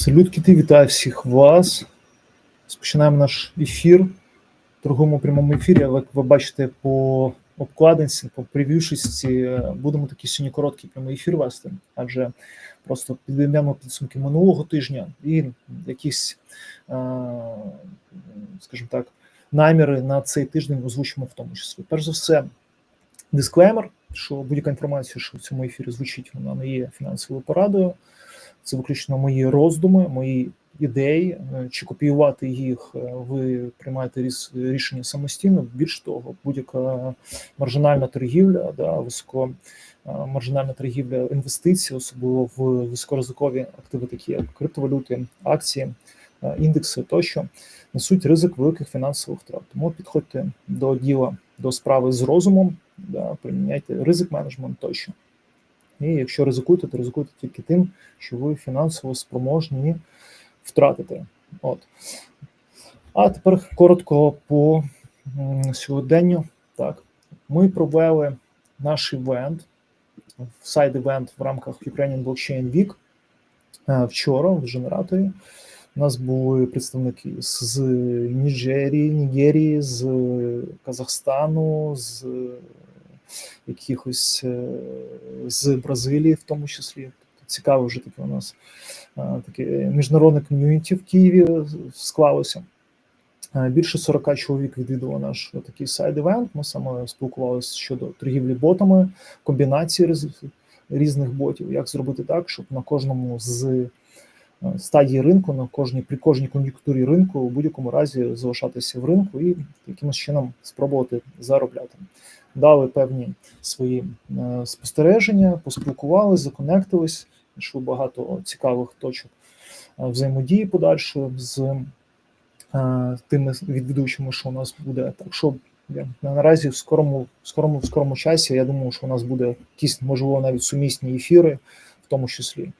Салют, кіти, вітаю всіх вас. Розпочинаємо наш ефір. В другому прямому ефірі, як ви бачите по обкладинці, по прев'юшості, будемо такий сьогодні короткий прямий ефір вести, адже просто підведемо підсумки минулого тижня і якісь, е, скажімо так, наміри на цей тиждень озвучимо в тому числі. Перш за все, дисклеймер, що будь-яка інформація, що в цьому ефірі звучить, вона не є фінансовою порадою. Це виключно мої роздуми, мої ідеї. Е, Чи копіювати їх, е, ви приймаєте рішення самостійно. Більш того, будь-яка маржинальна торгівля, да, високо е, маржинальна торгівля інвестицій, особливо в високоризикові активи, такі як криптовалюти, акції, індекси тощо, несуть ризик великих фінансових втрат. Тому підходьте до діла до справи з розумом, да, приміняйте ризик менеджмент тощо. І якщо ризикуєте, то ризикуйте тільки тим, що ви фінансово спроможні втратити. От. А тепер коротко по сьогоденню. Так, Ми провели наш івент, сайд-івент в рамках Ukrainian Blockchain Week вчора в генераторі. У нас були представники з Нігерії, Нігерії, з Казахстану, з якихось з Бразилії, в тому числі. Цікаво вже таке у нас таке міжнародне ком'юніті в Києві склалося. Більше 40 чоловік відвідувало наш такий сайд-івент. Ми саме спілкувалися щодо торгівлі ботами, комбінації різних ботів, як зробити так, щоб на кожному з стадії ринку, на кожній при кожній кон'юнктурі ринку у будь-якому разі залишатися в ринку і якимось чином спробувати заробляти дали певні свої е, спостереження, поспілкувалися, законектились, йшло багато цікавих точок е, взаємодії подальшої з е, тими відвідувачами, що у нас буде. Так що наразі в скорому, в скорому, в скорому часі я думаю, що у нас буде якісь, можливо, навіть сумісні ефіри, в тому числі.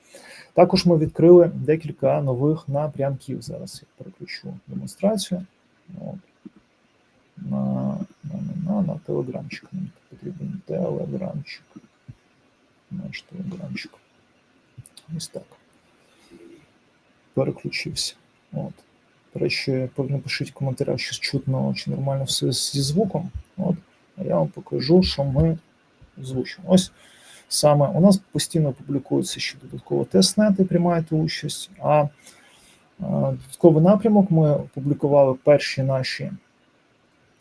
Також ми відкрили декілька нових напрямків. Зараз я переключу демонстрацію. От. На на, на, на телеграмчик. Нам потрібен телеграмчик. Наш телеграмчик. Ось так. Переключився. От. До речі, напишіть в коментарях, що чутно, чи нормально все зі звуком. От. А я вам покажу, що ми звучимо. Ось саме у нас постійно публікується ще додатково тестнети, приймаєте участь. А додатковий напрямок ми опублікували перші наші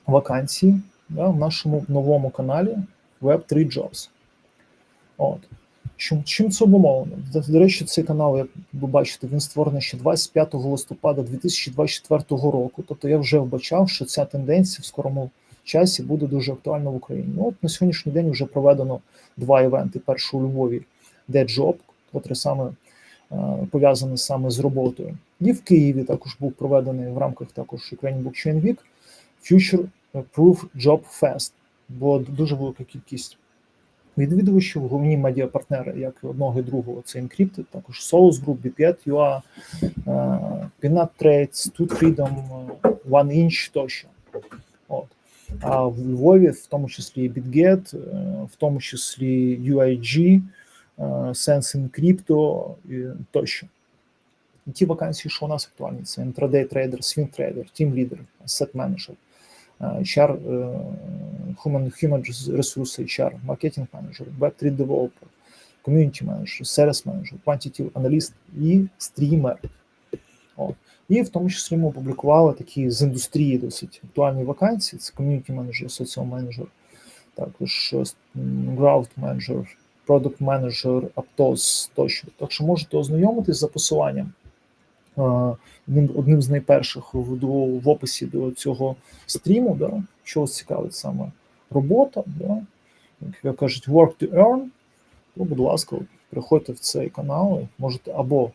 вакансії да, в нашому новому каналі Web3 Jobs. От. Чим чим це обумовлено? До речі, цей канал, як ви бачите, він створений ще 25 листопада 2024 року. Тобто я вже вбачав, що ця тенденція в скорому часі буде дуже актуальна в Україні. Ну, От на сьогоднішній день вже проведено два івенти: перший у Львові, де Job, котрий саме е, пов'язаний саме з роботою. І в Києві також був проведений в рамках також Ukrainian Blockchain Week Future Proof Job Fest, бо дуже велика кількість відвідувачів, головні медіапартнери, як і одного і другого, це Encrypted, також Solus Group, B5, UA, Peanut Trades, Two Freedom, One Inch тощо. А в Львові, в тому числі BitGet, в тому числі UIG, Sense in Crypto тощо. Ті вакансії, що у нас актуальні, це Swing Trader, Team Leader, Asset Manager, HR, Human, Human Resource HR, Marketing Manager, Web3 Developer, Community Manager, Sales Manager, Quantitative Analyst і стрімер. О. І в тому числі ми опублікували такі з індустрії досить актуальні вакансії: це Community Manager, Social Manager, також Growth Manager, Product Manager, Aptos тощо. Так що можете ознайомитись за посиланням. Одним одним з найперших в, в описі до цього стріму, да, що вас цікавить саме робота, да, як кажуть, work to earn, то, будь ласка, приходьте в цей канал, можете або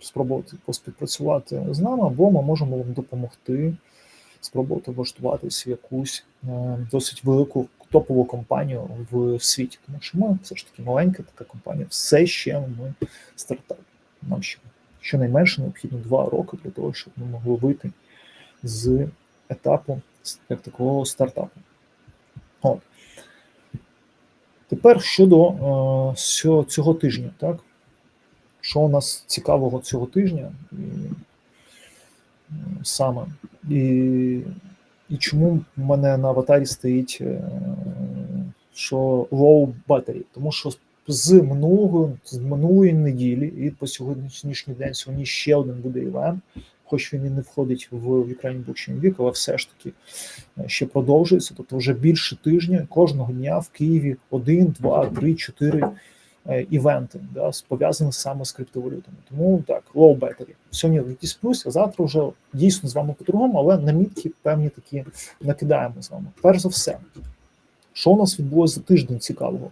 спробувати поспівпрацювати з нами, або ми можемо вам допомогти спробувати влаштуватися в якусь е, досить велику топову компанію в світі. Тому що ми все ж таки маленька така компанія, все ще ми стартап. Нам ще щонайменше необхідно два роки для того, щоб ми могли вийти з етапу як такого стартапу. От. Тепер щодо е, цього тижня, так? Що у нас цікавого цього тижня саме. І, і чому в мене на аватарі стоїть, е, що low battery? Тому що з минулого, з минулої неділі і по сьогоднішній день сьогодні ще один буде івент, хоч він і не входить в Ukraine Blockchain Week, але все ж таки е, ще продовжується. Тобто вже більше тижня кожного дня в Києві один, два, три, чотири івенти, да, пов'язані саме з криптовалютами. Тому так, low battery. Сьогодні якийсь плюс, а завтра вже дійсно з вами по-другому, але намітки певні такі накидаємо з вами. Перш за все, що у нас відбулося за тиждень цікавого?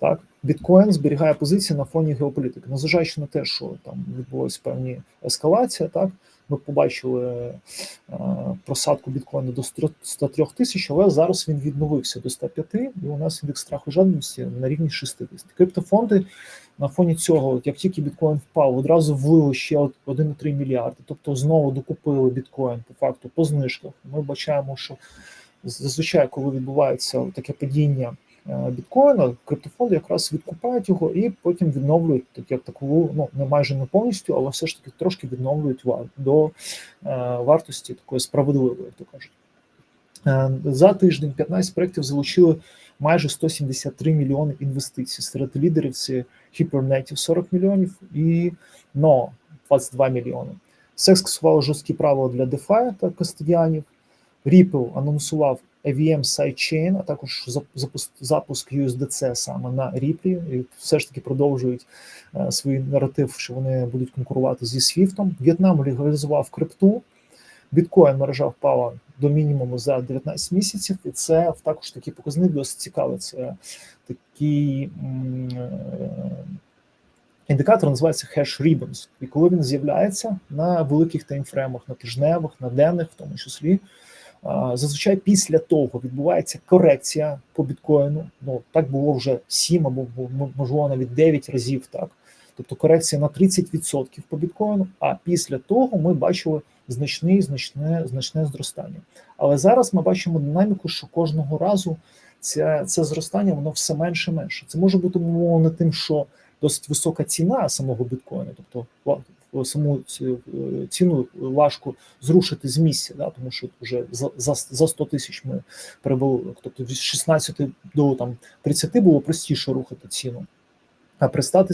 Так, біткоін зберігає позиції на фоні геополітики, незважаючи на те, що там відбулася певні ескалація. Так, ми побачили е, просадку біткоїна до 103 тисяч, але зараз він відновився до 105, і у нас індекс страху жадності на рівні 60. Криптофонди на фоні цього, як тільки біткоін впав, одразу влили ще 1,3 мільярди. Тобто знову докупили біткоін по факту по знижках. Ми бачаємо, що зазвичай, коли відбувається таке падіння. Е, біткоїна, криптофонди якраз відкупають його і потім відновлюють так як таку, ну не майже не повністю, але все ж таки трошки відновлюють до е, вартості такої справедливої, як то кажуть. Е, за тиждень 15 проєктів залучили майже 173 мільйони інвестицій. Серед лідерів це Hypernative 40 мільйонів і No 22 мільйони. Секс скасувало жорсткі правила для DeFi та кастодіанів. Ripple анонсував AVM Sidechain, а також запуск USDC саме на Ripple, і все ж таки продовжують е, свій наратив, що вони будуть конкурувати зі SWIFT. В'єтнам легалізував крипту, біткоін мережа впала до мінімуму за 19 місяців, і це також такий показник досить цікавий. Це такий е, індикатор називається Hash Ribbons. І коли він з'являється на великих таймфремах, на тижневих, на денних, в тому числі. Зазвичай після того відбувається корекція по біткоїну. Ну так було вже 7 або можливо навіть 9 разів. Так, тобто корекція на 30% по біткоїну. А після того ми бачили значне, значне, значне зростання. Але зараз ми бачимо динаміку, що кожного разу це це зростання воно все менше менше. Це може бути умовлено тим, що досить висока ціна самого біткоїну, тобто саму ціну важко зрушити з місця, да, тому що вже за за, за 100 тисяч ми перебули. Тобто від 16 до там 30 було простіше рухати ціну. А при 100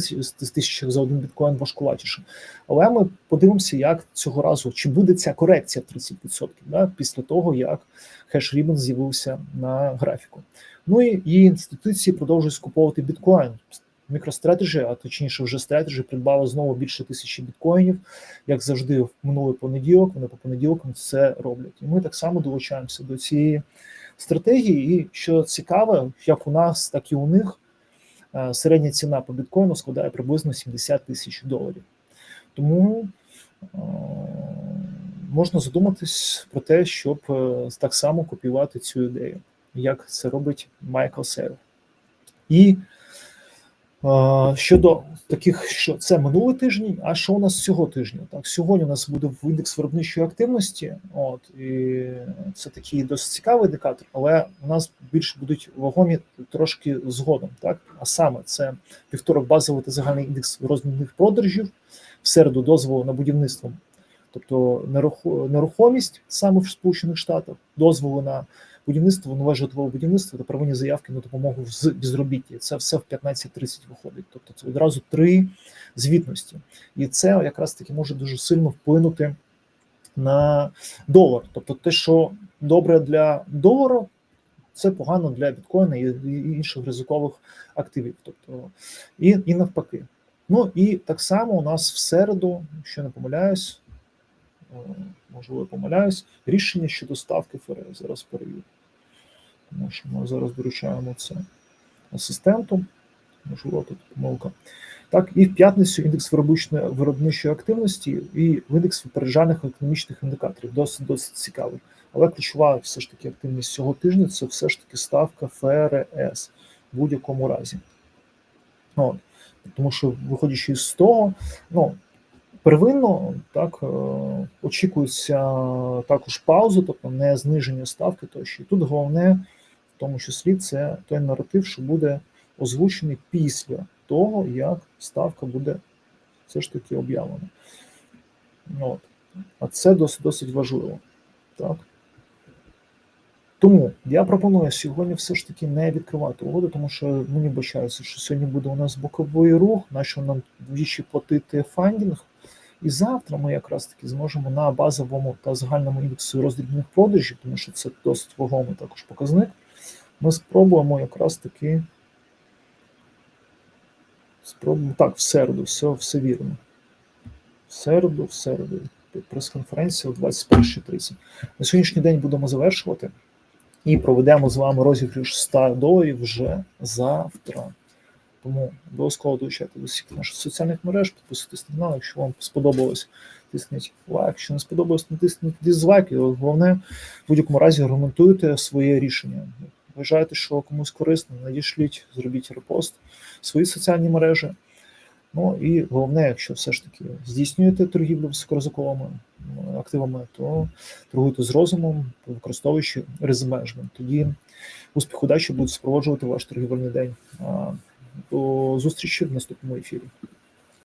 тисячах за один біткоін важкуватіше. Але ми подивимося, як цього разу чи буде ця корекція 30% да, після того, як хеш Ribbon з'явився на графіку. Ну і, і інституції продовжують скуповувати біткоін. MicroStrategy, а точніше, вже Strategy придбала знову більше тисячі біткоїнів, як завжди, в минулий понеділок. Вони по понеділкам це роблять. І ми так само долучаємося до цієї стратегії. І що цікаве, як у нас, так і у них е, середня ціна по біткоїну складає приблизно 70 тисяч доларів. Тому е, можна задуматись про те, щоб е, так само копіювати цю ідею, як це робить Майкл Сейл. І Щодо таких, що це минулий тиждень, а що у нас цього тижня? Так, сьогодні у нас буде індекс виробничої активності, от і це такий досить цікавий індикатор, але у нас більше будуть вагомі трошки згодом. Так, а саме це вівторок базовий та загальний індекс розмірних продажів, в середу дозволу на будівництво, тобто нерухомість саме в Сполучених Штатах, дозволу на будівництво, нове житлове будівництво та первинні заявки на допомогу з безробітті. Це все в 15.30 виходить. Тобто це одразу три звітності, і це якраз таки може дуже сильно вплинути на долар. Тобто, те, що добре для долара, це погано для біткоїна і інших ризикових активів. Тобто і, і навпаки. Ну і так само у нас в середу, якщо не помиляюсь. Е, можливо, помиляюсь, рішення щодо ставки ФРС. Зараз перевірю. Тому що ми зараз доручаємо це асистенту. Можливо, тут помилка. Так, і в п'ятницю індекс виробничої активності і індекс випереджаних економічних індикаторів. Досить досить цікавий. Але ключова все ж таки активність цього тижня це все ж таки ставка ФРС в будь-якому разі. От. Тому що, виходячи з того, ну Первинно так е, очікується також паузу, тобто не зниження ставки. Тощо. І тут головне, в тому числі, це той наратив, що буде озвучений після того, як ставка буде все ж таки об'явлено. От. А це досить досить важливо. Так. Тому я пропоную сьогодні все ж таки не відкривати угоду, тому що мені бачається, що сьогодні буде у нас боковий рух, на що нам двічі платити фандінг. І завтра ми якраз таки зможемо на базовому та загальному індексу роздрібних продажів, тому що це досить вагомий також показник. Ми спробуємо якраз таки. Спробуємо так, в середу, все, все вірно. В середу, в середу. Прес-конференція о 21.30. На сьогоднішній день будемо завершувати і проведемо з вами розіграш 100 доларів вже завтра. Тому обов'язково долучайте до всіх наших соціальних мереж, підписуйтесь на канал, якщо вам сподобалось, тисніть лайк. Якщо не сподобалось, натисніть дизлайк. І головне, в будь-якому разі аргументуйте своє рішення. Вважаєте, що комусь корисно, надішліть, зробіть репост свої соціальні мережі. Ну і головне, якщо все ж таки здійснюєте торгівлю високоризиковими активами, то торгуйте з розумом, використовуючи ризик. Тоді успіх удачі будуть супроводжувати ваш торгівельний день. До зустрічі в наступному ефірі.